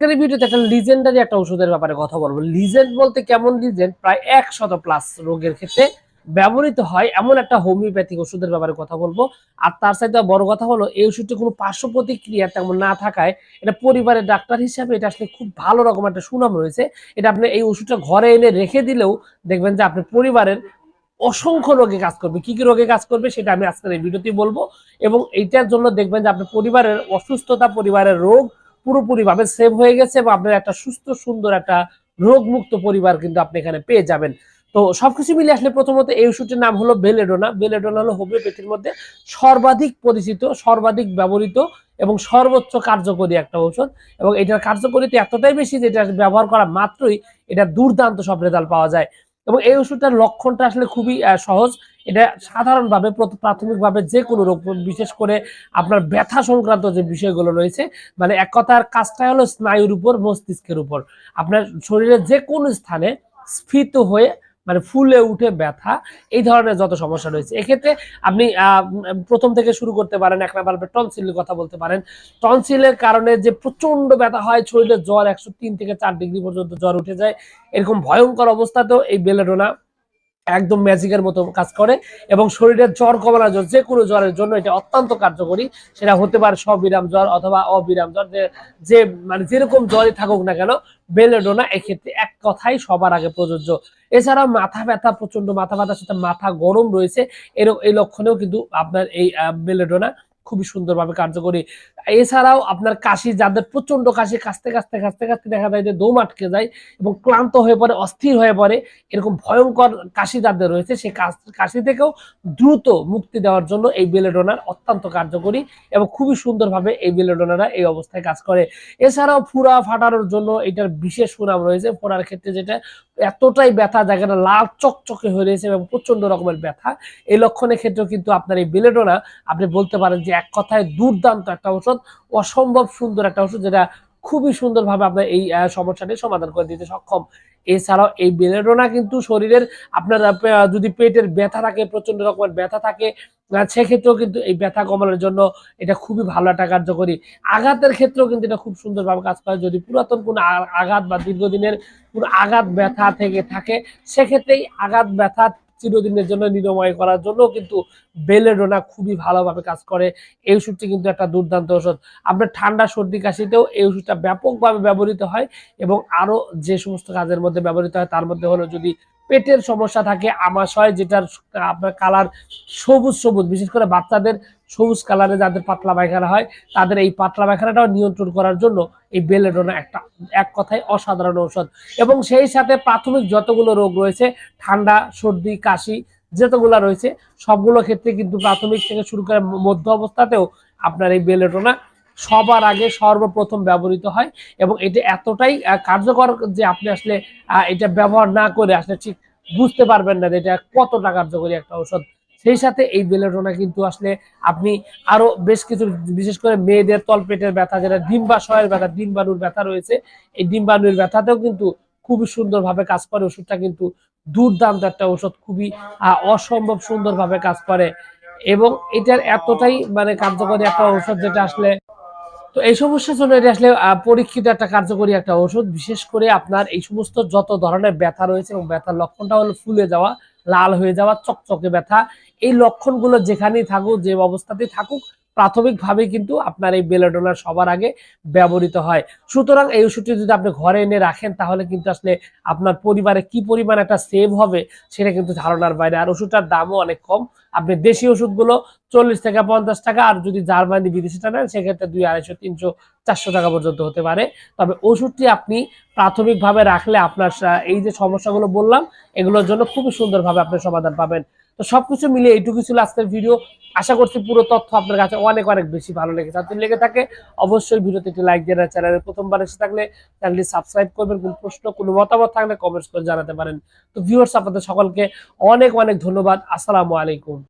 আজকের ভিডিওতে একটা লিজেন্ডারি একটা ওষুধের ব্যাপারে কথা বলব। লিজেন্ড বলতে কেমন লিজেন্ড প্রায় একশত প্লাস রোগের ক্ষেত্রে ব্যবহৃত হয় এমন একটা হোমিওপ্যাথিক ওষুধের ব্যাপারে কথা বলব। আর তার সাথে বড় কথা হলো, এই ওষুধটি কোনো পার্শ্ব প্রতিক্রিয়া তেমন না থাকায় এটা পরিবারের ডাক্তার হিসাবে এটা আসলে খুব ভালো রকম একটা সুনাম রয়েছে। এটা আপনি এই ওষুধটা ঘরে এনে রেখে দিলেও দেখবেন যে আপনার পরিবারের অসংখ্য রোগে কাজ করবে। কি কি রোগে কাজ করবে সেটা আমি আজকের এই ভিডিওতেই বলব। এবং এইটার জন্য দেখবেন যে আপনার পরিবারের অসুস্থতা, পরিবারের রোগ পুরোপুরিভাবে সেভ হয়ে গেছে এবং আপনার একটা সুস্থ, সুন্দর একটা রোগমুক্ত পরিবার কিন্তু আপনি এখানে পেয়ে যাবেন। তো সবকিছু মিলে আসলে প্রথমত এই ওষুধটির নাম হলো বেলেডোনা বেলেডোনা হলো হোমিওপ্যাথির মধ্যে সর্বাধিক পরিচিত, সর্বাধিক ব্যবহৃত এবং সর্বোচ্চ কার্যকরী একটা ঔষধ এবং এটার কার্যকরিতা এতটাই বেশি যে এটা ব্যবহার করা মাত্রই এটা দুর্দান্ত সব রেজাল্ট পাওয়া যায়। এবং এই ওষুধটার লক্ষণটা আসলে খুবই সহজ। এটা সাধারণভাবে প্রাথমিকভাবে যে কোনো রোগ, বিশেষ করে আপনার ব্যথা সংক্রান্ত যে বিষয়গুলো রয়েছে মানে এক কথার কাজটা হলো স্নায়ুর উপর, মস্তিষ্কের উপর। আপনার শরীরের যে কোনো স্থানে স্ফীত হয়ে মানে ফুলে উঠে ব্যথা, এই ধরনের যত সমস্যা রয়েছে। এক্ষেত্রে আপনি প্রথম থেকে শুরু করতে পারেন, এক নাম্বার টনসিলের কথা বলতে পারেন। টনসিলের কারণে যে প্রচণ্ড ব্যথা হয় শরীরের জ্বর একশো তিন থেকে চার ডিগ্রি পর্যন্ত জ্বর উঠে যায়। এরকম ভয়ঙ্কর অবস্থাতেও এই বেলেডোনা একদম ম্যাজিকের মতো কাজ করে এবং শরীরের জ্বর কমানোর জন্য যে কোনো জ্বরের জন্য এটা অত্যন্ত কার্যকরী। সেটা হতে পারে সবিরাম জ্বর অথবা অবিরাম জ্বর, যে মানে যেরকম জ্বরই থাকুক না কেন, বেলেডোনা এক্ষেত্রে এক কথাই সবার আগে প্রযোজ্য। এছাড়া মাথা ব্যথা প্রচণ্ড মাথা ব্যথার সাথে মাথা গরম রয়েছে, এর, এই লক্ষণেও কিন্তু আপনার এই বেলেডোনা খুবই সুন্দরভাবে কার্যকরী। এছাড়াও আপনার কাশি, যাদের প্রচণ্ড কাশি, কাশতে কাশতে কাশতে কাশতে দেখা যায় যে দম আটকে যায় এবং ক্লান্ত হয়ে পড়ে, অস্থির হয়ে পড়ে, এরকম ভয়ঙ্কর কাশি যাদের রয়েছে সেই কাশি থেকেও দ্রুত মুক্তি দেওয়ার জন্য এই বেলেডোনার অত্যন্ত কার্যকরী এবং খুবই সুন্দরভাবে এই বেলেডোনারা এই অবস্থায় কাজ করে। এছাড়াও ফুরা ফাটানোর জন্য এটার বিশেষ সুনাম রয়েছে। ফোড়ার ক্ষেত্রে যেটা এতটাই ব্যথা, জায়গাটা লাল চকচকে হয়ে রয়েছে এবং প্রচণ্ড রকমের ব্যথা। এই লক্ষণের ক্ষেত্রেও কিন্তু আপনার এই বেলেডোনা, আপনি বলতে পারেন যে এক কথায় দুর্দান্ত একটা ঔষধ, অসম্ভব সুন্দর একটা ওষুধ যেটা খুবই সুন্দরভাবে আপনার এই সমস্যাটি সমাধান করে দিতে সক্ষম। এছাড়াও এই বেলেডোনা কিন্তু শরীরের আপনার যদি পেটের ব্যথা থাকে প্রচণ্ড রকমের ব্যথা থাকে সেক্ষেত্রেও কিন্তু এই ব্যথা কমানোর জন্য এটা খুবই ভালো একটা কার্যকরী। আঘাতের ক্ষেত্রেও কিন্তু এটা খুব সুন্দরভাবে কাজ করে। যদি পুরাতন কোনো আঘাত বা দীর্ঘদিনের কোনো আঘাত ব্যথা থেকে থাকে, সেক্ষেত্রেই আঘাত ব্যথা চিরদিনের জন্য নিরাময় করার জন্য কিন্তু বেলেডোনা খুবই ভালোভাবে কাজ করে। এই ওষুধটি কিন্তু একটা দুর্দান্ত ওষুধ। আপনার ঠান্ডা সর্দি কাশিতেও এই ওষুধটা ব্যাপকভাবে ব্যবহৃত হয় এবং আরও যে সমস্ত কাজের মধ্যে ব্যবহৃত হয় তার মধ্যে হলো যদি পেটের সমস্যা থাকে আমাশয় যেটার আপনার কালার সবুজ সবুজ, বিশেষ করে বাচ্চাদের সবুজ কালারে যাদের পাতলা পায়খানা হয়, তাদের এই পাতলা পায়খানাটাও নিয়ন্ত্রণ করার জন্য এই বেলেডোনা একটা, এক কথায় অসাধারণ ঔষধ। এবং সেই সাথে প্রাথমিক যতগুলো রোগ রয়েছে, ঠান্ডা, সর্দি, কাশি, যতগুলো রয়েছে, সবগুলো ক্ষেত্রে কিন্তু প্রাথমিক থেকে শুরু করে মধ্য অবস্থাতেও আপনার এই বেলেডোনা সবার আগে সর্বপ্রথম ব্যবহৃত হয় এবং এটা এতটাই কার্যকর যে আপনি আসলে এটা ব্যবহার না করে আসলে ঠিক বুঝতে পারবেন না যে এটা কতটা কার্যকরী একটা ঔষধ। সেই সাথে এই বেলেডোনা কিন্তু আসলে আপনি আরও বেশ কিছু, বিশেষ করে মেয়েদের তলপেটের ব্যথা, যেটা ডিম্বাশয়ের ব্যথা, ডিম্বাণুর ব্যথা রয়েছে, এই ডিম্বাণুর ব্যথাতেও কিন্তু খুবই সুন্দরভাবে কাজ করে। ওষুধটা কিন্তু দুর্দান্ত একটা ওষুধ খুবই অসম্ভব সুন্দরভাবে কাজ করে এবং এটার এতটাই মানে কার্যকরী একটা ঔষধ যেটা আসলে তো এই সমস্যার জন্য এটা আসলে পরীক্ষিত একটা কার্যকরী একটা ওষুধ, বিশেষ করে আপনার এই সমস্ত যত ধরনের ব্যথা রয়েছে এবং ব্যথার লক্ষণটা হলো ফুলে যাওয়া, লাল হয়ে যাওয়া, চকচকে ব্যথা, এই লক্ষণগুলো যেখানেই থাকুক, যে অবস্থাতেই থাকুক প্রাথমিকভাবে কিন্তু আপনার এই বেলেডোনার সবার আগে ব্যবহৃত হয়। সুতরাং এই ওষুধটি যদি আপনি ঘরে এনে রাখেন, তাহলে কিন্তু আসলে আপনার পরিবারে কি পরিমাণ একটা সেভ হবে, সেটা কিন্তু ধারণার বাইরে। আর ওষুধটার দামও অনেক কম। আপনি দেশি ওষুধগুলো চল্লিশ থেকে পঞ্চাশ টাকা, আর যদি জার্মানি বিদেশিটা নেন, সেক্ষেত্রে দুই আড়াইশো, তিনশো, চারশো টাকা পর্যন্ত হতে পারে। তবে ওষুধটি আপনি প্রাথমিকভাবে রাখলে আপনার এই যে সমস্যাগুলো বললাম, এগুলোর জন্য খুবই সুন্দরভাবে আপনি সমাধান পাবেন। তো সবকিছু মিলে এইটুকু ছিল আজকের ভিডিও আশা করছি পুরো তথ্য আপনার কাছে অনেক অনেক বেশি ভালো লেগেছে। যদি লেগে থাকে, অবশ্যই ভিডিওতে একটি লাইক দিয়ে চ্যানেলে প্রথমবার এসে থাকলে চ্যানেলটি সাবস্ক্রাইব করবেন। কোনো প্রশ্ন, কোনো মতামত থাকলে কমেন্টস করে জানাতে পারেন। তো ভিউয়ার্স আপনাদের সকলকে অনেক অনেক ধন্যবাদ। আসসালামু আলাইকুম।